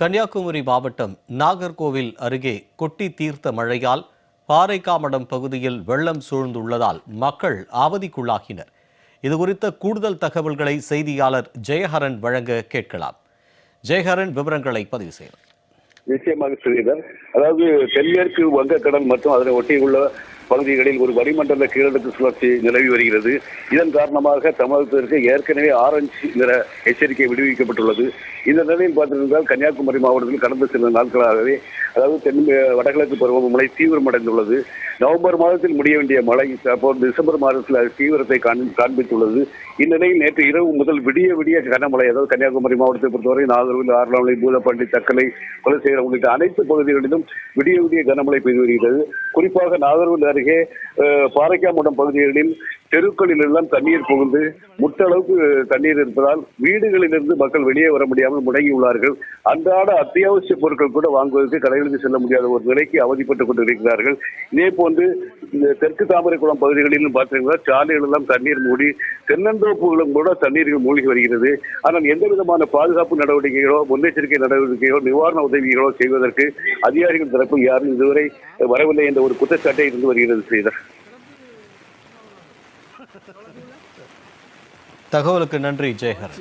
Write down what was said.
கன்னியாகுமரி மாவட்டம் நாகர்கோவில் அருகே கொட்டி தீர்த்த மழையால் பாறைக்காமடம் பகுதியில் வெள்ளம் சூழ்ந்துள்ளதால் மக்கள் அவதிக்குள்ளாகினர். இதுகுறித்த கூடுதல் தகவல்களை செய்தியாளர் ஜெயஹரன் வழங்க கேட்கலாம். ஜெயஹரன் விவரங்களை பதிவு செய்யலாம். நிச்சயமாக ஸ்ரீதர். அதாவது தென்மேற்கு வங்கக்கடல் மற்றும் அதனை ஒட்டியுள்ள பகுதிகளில் ஒரு வளிமண்டல கீழடுக்கு சுழற்சி நிலவி வருகிறது. இதன் காரணமாக தமிழகத்திற்கு ஏற்கனவே ஆரஞ்சு நிற எச்சரிக்கை விடுவிக்கப்பட்டுள்ளது. இந்த நிலையில் பார்த்திருந்தால் கன்னியாகுமரி மாவட்டத்தில் கடந்த சில நாட்களாகவே அதாவது தென் வடகிழக்கு பருவமழை தீவிரமடைந்துள்ளது. நவம்பர் மாதத்தில் முடிய வேண்டிய மழை தற்போது டிசம்பர் மாதத்தில் தீவிரத்தை காண்- காண்பித்துள்ளது. இந்நிலையில் நேற்று இரவு முதல் விடிய விடிய கனமழை அதாவது கன்னியாகுமரி மாவட்டத்தை பொறுத்தவரை நாகர்கோவில் ஆர்லாமலை பூதப்பள்ளி தக்கலை குலசேகரம் உள்ளிட்ட அனைத்து பகுதிகளிலும் விடிய விடிய கனமழை பெய்து வருகிறது. குறிப்பாக நாகர்கோவில் அருகே பாறைக்காமடம் பகுதிகளில் தெருக்களில் எல்லாம் தண்ணீர் புகுந்து முட்டளவுக்கு தண்ணீர் இருப்பதால் வீடுகளிலிருந்து மக்கள் வெளியே வர முடியாமல் முடங்கியுள்ளார்கள். அன்றாட அத்தியாவசிய பொருட்கள் கூட வாங்குவதற்கு கடைகளுக்கு செல்ல முடியாத ஒரு நிலைக்கு அவதிப்பட்டுக் கொண்டிருக்கிறார்கள். இதே வந்து இந்த தெற்கு தாமரைக்குளம் பகுதிகளிலும் பார்த்தீங்கன்னா சாலைகள் எல்லாம் தண்ணீர் மூடி தென்னந்தோப்புகளும் கூட தண்ணீர்கள் மூழ்கி வருகிறது. ஆனால் எந்த விதமான பாதுகாப்பு நடவடிக்கைகளோ முன்னெச்சரிக்கை நடவடிக்கைகளோ நிவாரண உதவிகளோ செய்வதற்கு அதிகாரிகள் தரப்பு யாரும் இதுவரை வரவில்லை என்ற ஒரு குற்றச்சாட்டை இருந்து வருகிறது ஸ்ரீதர். தகவலுக்கு நன்றி ஜெயஹர்